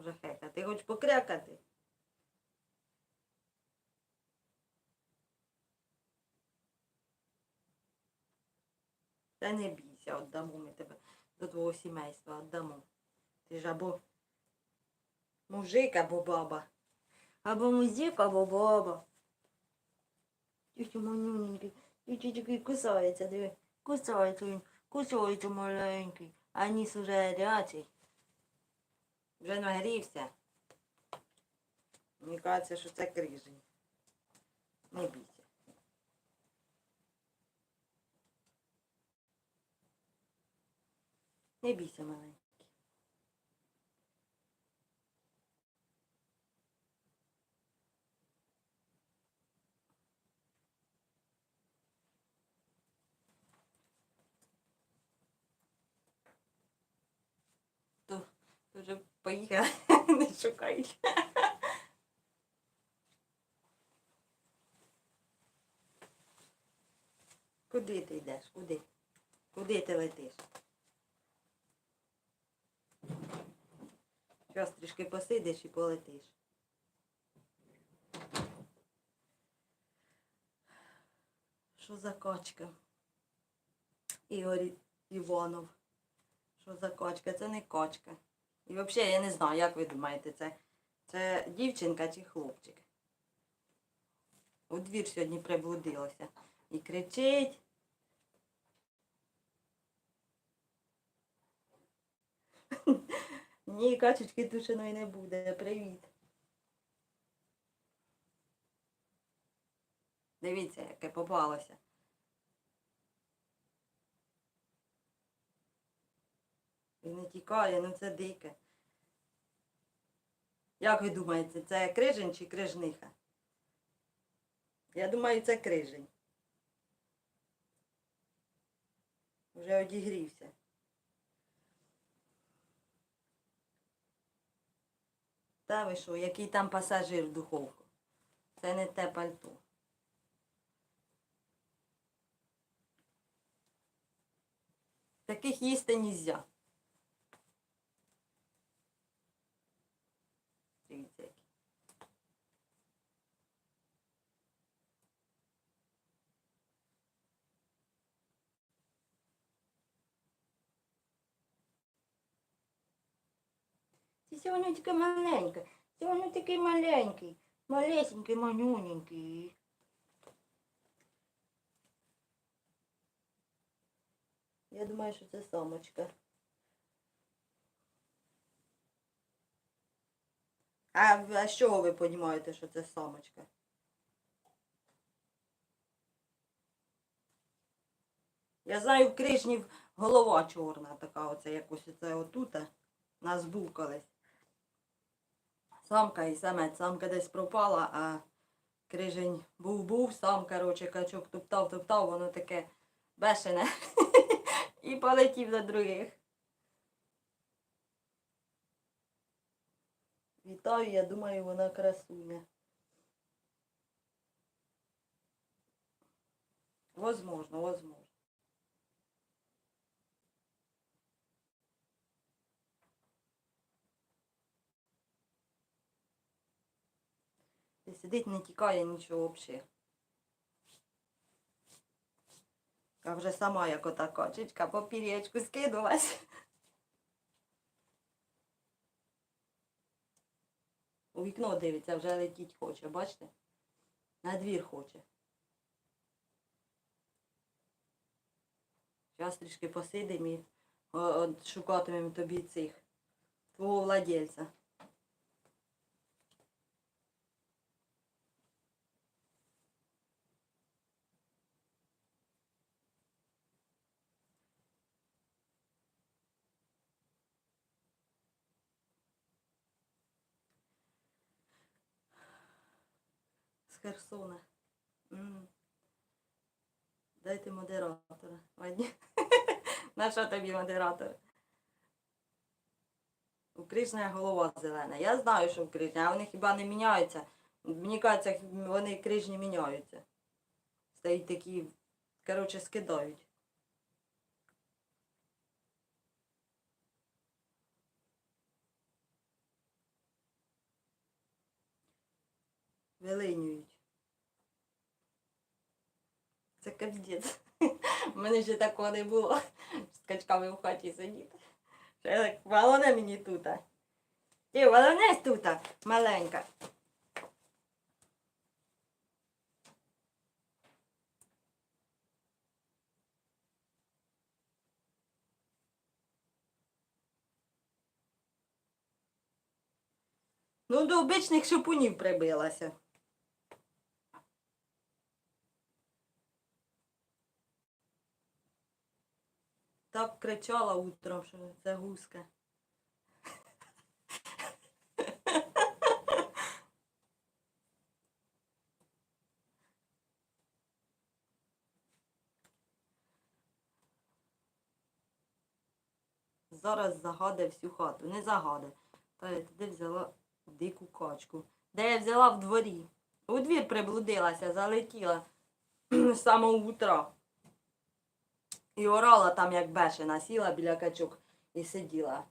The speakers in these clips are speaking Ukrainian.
вже хека. Ти хочеш покрякати? Та не бійся, віддамо ми тебе до твого сімейства, віддамо. Ти ж або мужик, або баба. Або музик, або баба. Тільки манюненький, тільки такий кусається, диви. Кусається він, кусається маленький. А ніс уже гарячий. Вже нагрівся. Мені кажеться, що це крижень. Не бійся. Не бійся, маленький. То, поїхали, не шукай. Куди ти йдеш? Куди? Куди ти летиш? Зараз трішки посидиш і полетиш. Що за качка? Ігор Іванов. Що за качка? Це не качка. І взагалі я не знаю, як ви думаєте, це, це дівчинка чи хлопчик. У двір сьогодні приблудилося. І кричить. Ні, качечки тушеної не буде. Привіт. Дивіться, яке попалося. Він не тікає, ну це дике. Як ви думаєте, це крижень чи крижниха? Я думаю, це крижень. Вже одігрівся. Та ви що, який там пасажир в духовку? Це не те пальто. Таких їсти нельзя. Дивіться, які. Тільки маленька. Сьогодні такий маленький. Малесенький, манюненький. Я думаю, що це самочка. А, а з чого ви розумієте, що це самочка? Я знаю, в крижнів голова чорна така, оце якось оце отута. Нас був колись. Самка і самець. Самка десь пропала, а крижень був-був, сам, короче, качок топтав, топтав, воно таке бешене. І полетів до других. Вітаю, я думаю, вона красуня. Возможно, возможно. І сидить, не тікає нічого взагалі. А вже сама як ота кочечка по пір'ячку скидувась. У вікно дивиться, вже летіть хоче, бачите? На двір хоче. Зараз трішки посидимо і шукатимемо тобі цих твого владельця. Херсона. Дайте модератора. На що тобі модератор? У голова зелена. Я знаю, що в Кришні, а вони хіба не міняються. Мені кажеться, вони крижні міняються. Стають такі, коротше, скидають. Вилинюють. Це капздець. У мене ще такого не було. З качками в хаті сидіти. Ще Головне мені тут. Ти головне тут, маленька. Ну, до обичних шипунів прибилася. Так кричала утром, що це гуска. Зараз загаде всю хату. Не загаде. Та я туди взяла дику качку. Де я взяла в дворі. У двір приблудилася, залетіла з самого утра. І орала там, як бешена, сіла біля качок і сиділа.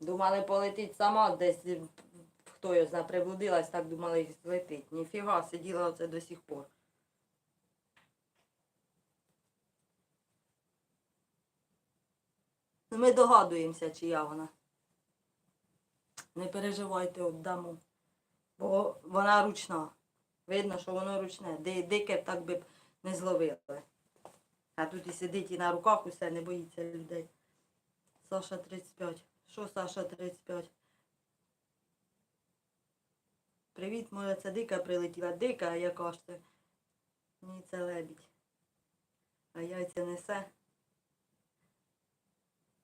Думали, полетить сама десь, хто його знає, приблудилась, так думали, злетить. Ніфіга, сиділа оце до сих пор. Ну, Ми догадуємося, чия вона. Не переживайте, обдамо. Бо вона ручна. Видно, що воно ручне. Дике так би не зловили. А тут і сидить і на руках усе, не боїться людей. Саша 35. Що Саша 35? Привіт, моя це дика прилетіла. Дика, яка ж це? Ні, це лебідь. А яйця несе.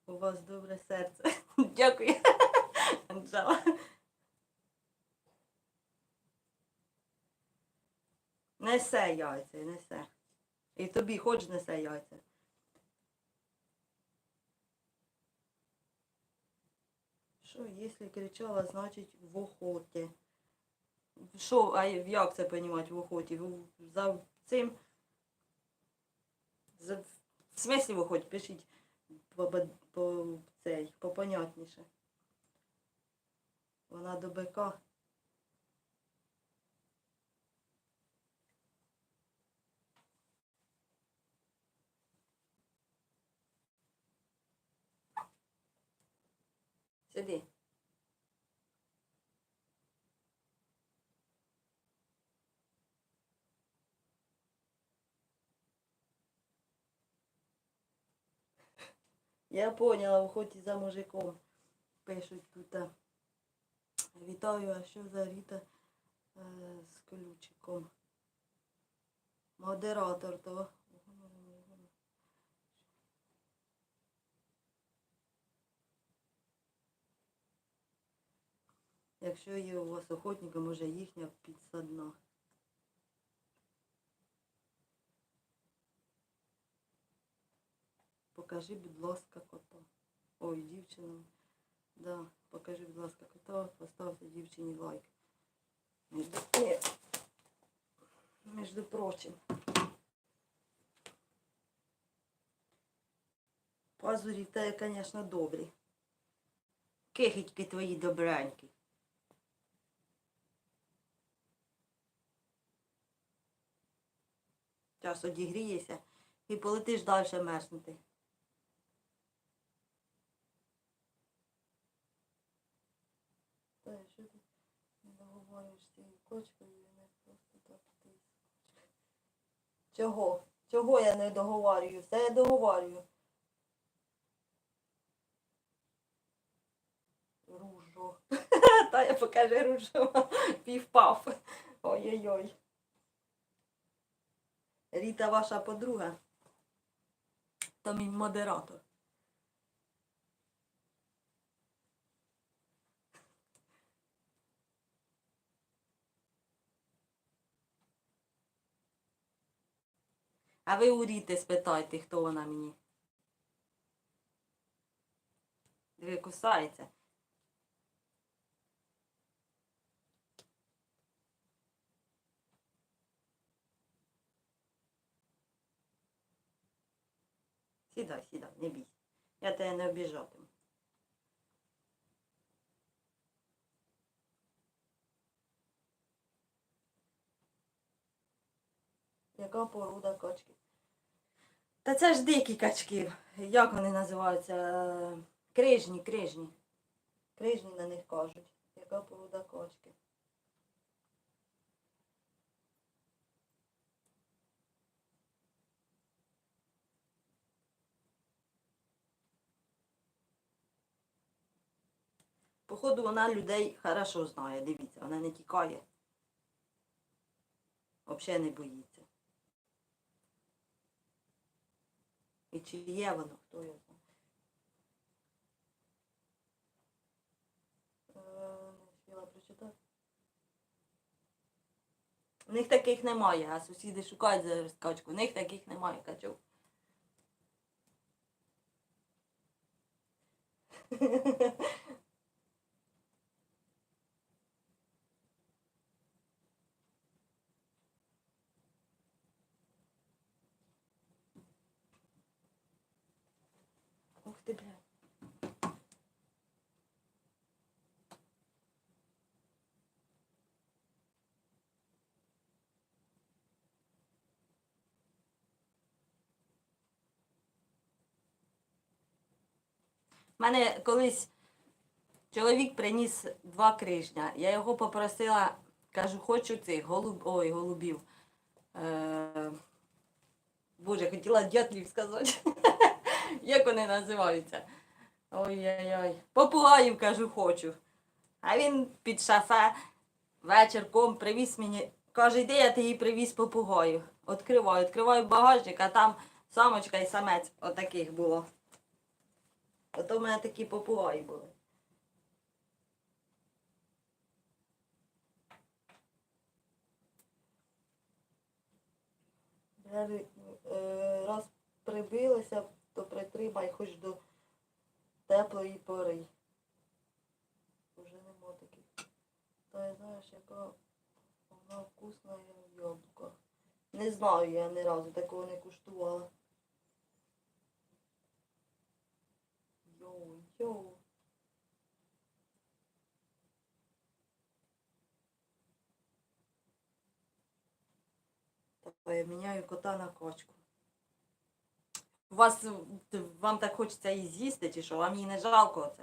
У вас добре серце. Дякую. Анжела. Несе яйця, несе. І тобі хоч несе яйця. Що, якщо кричала, значить в охоті. Що, а як це понімати в охоті? За цим. За, в смислі в охоті, пишіть по, по, по, цей, попонятніше. Вона до бика. Сиди. Я поняла, охоті за мужиком. Пишуть тут. Вітаю, а що за Ріта е, з ключиком? Модератор то. Якщо є у вас охотника, може їхня підсадна. Покажи, будь ласка, кота. Ой, дівчину. Да, покажи, будь ласка, кота, поставте дівчині лайк. Між, ні, між прочим. Пазурі в тебе, звісно, добрі. Кихітьки твої добренькі. Час одігрієшся і полетиш далі мерзнути. Не договорюєш з цією кочкою не просто так ти. Чого? Чого я не договорюю? Все я договорюю. Ружо. Та я покажи ружо. Півпав. Ой-ой-ой. Ріта ваша подруга. То мій модератор. А ви у Ріти спитайте, хто вона мені. Диви, кусається. Сідай, сідай, не бійся. Я тебе не обіжатиму. Яка поруда качки? Та це ж дикі качки. Як вони називаються? Крижні, крижні. Крижні на них кажуть. Яка поруда качки. Походу, вона людей хорошо знає, дивіться, вона не тікає. Взагалі не боїться. І чи є воно, хто його знає. Е. У них таких немає, а сусіди шукають зараз качку. У них таких немає качок. У мене колись чоловік приніс два крижня. Я його попросила, кажу, хочу цих голуб... Ой, голубів. Е... Боже, хотіла дятлів сказати. Як вони називаються? Ой-ой-ой. Попугаїв, кажу, хочу. А він під шафе вечірком привіз мені. Каже, йди, я тобі привіз попугаю. Відкриваю, відкриваю багажник, а там самочка і самець отаких було. Ото в мене такі попугаї були. Е, Раз прибилися, то притримай хоч до теплої пори. Уже нема таких. Та я знаєш, яка вона вкусна в яблуках. Не знаю, я ні разу такого не куштувала. Йоу. Я міняю кота на качку. Вас вам так хочеться її з'їсти, чи що? Вам її не жалко це?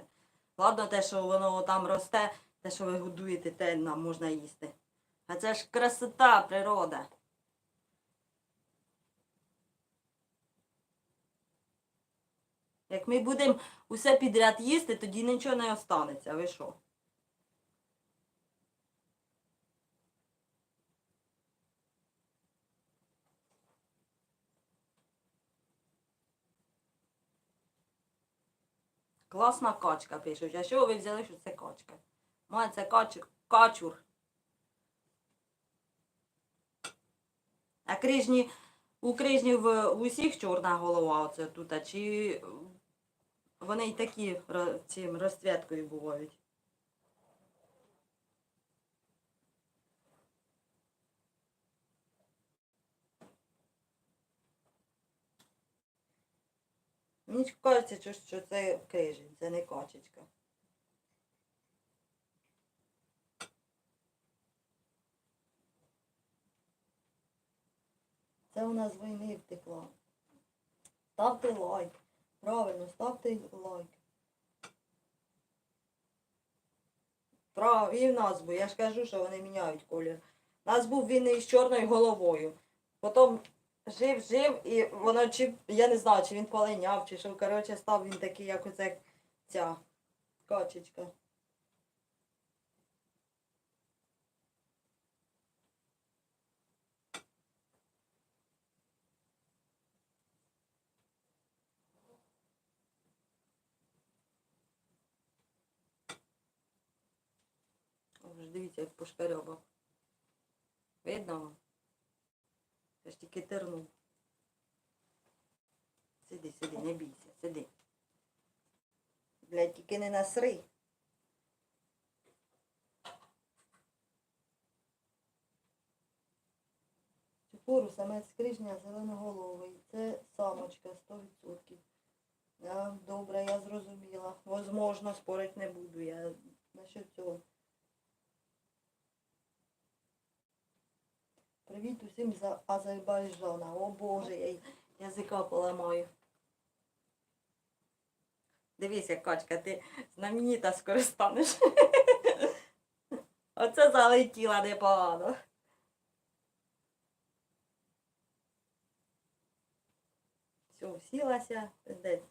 Ладно, те, що воно там росте, те, що ви годуєте, те нам можна їсти. А це ж красота, природа. Як ми будемо усе підряд їсти, тоді нічого не останеться. Ви що? Класна качка, пишуть. А що ви взяли, що це качка? Моя це кач... качур. А крижні, у крижнів в усіх чорна голова оце тут, а чи вони й такі цим розцвіткою бувають? Мені кажеться, що, це крижень, це не качечка. Це у нас війни втекла. Ставте лайк. Правильно, ставте лайк. Прав, і в нас був. Я ж кажу, що вони міняють колір. У нас був він із чорною головою. Потім жив, жив, і воно чи, я не знаю, чи він полиняв, чи що, коротше, став він такий, як оце ця качечка. О, вже дивіться, як пошкарьобав. Видно вам? Я ж тільки тернув. Сиди, сиди, не бійся, сиди. Блядь, тільки не насри. Пору самець крижня зеленоголовий. Це самочка 100%. Я, добре, я зрозуміла. Возможно, спорить не буду. Я насчет цього. Привіт усім з Азербайджана. О Боже, я язика поламаю. Дивися, качка, ти знаменита скоро станеш. Оце залетіла непогано. Все, сілася, пиздець.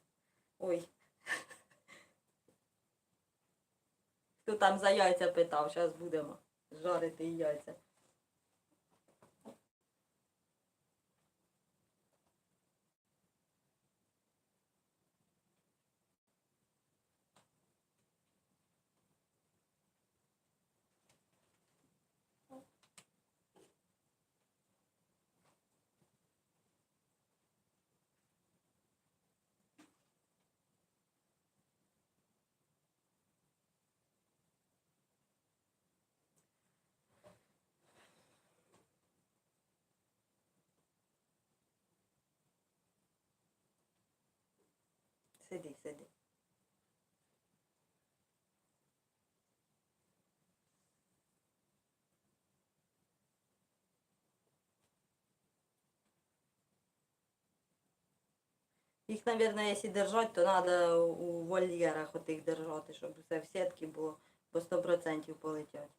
Ой. Хто там за яйця питав, зараз будемо жарити яйця. Сиди, сиди. Їх, мабуть, якщо держати, то треба у вольєрах отих держати, щоб все в сітки було по 100% полетять.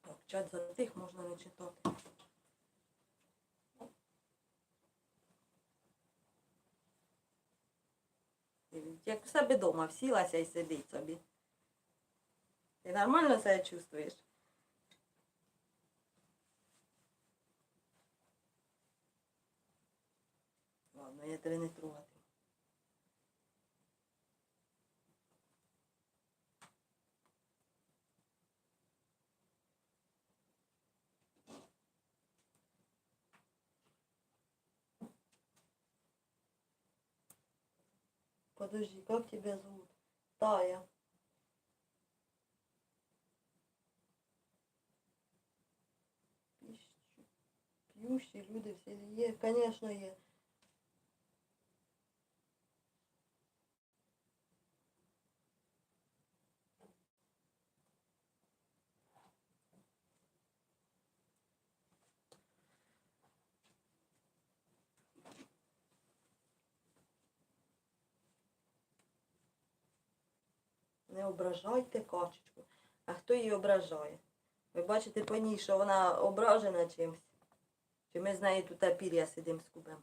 Так, чат за тих можна не читати. Як в себе вдома всілася і сидить собі. Ти нормально себе чувствуєш? Ладно, я тебе не трогати. Подожди, как тебя зовут? Тая. П'ющі люди в селі є, звісно, є. Не ображайте качечку. А хто її ображає? Ви бачите по ній, що вона ображена чимось? Чи ми з нею тут пір'я сидимо скубемо?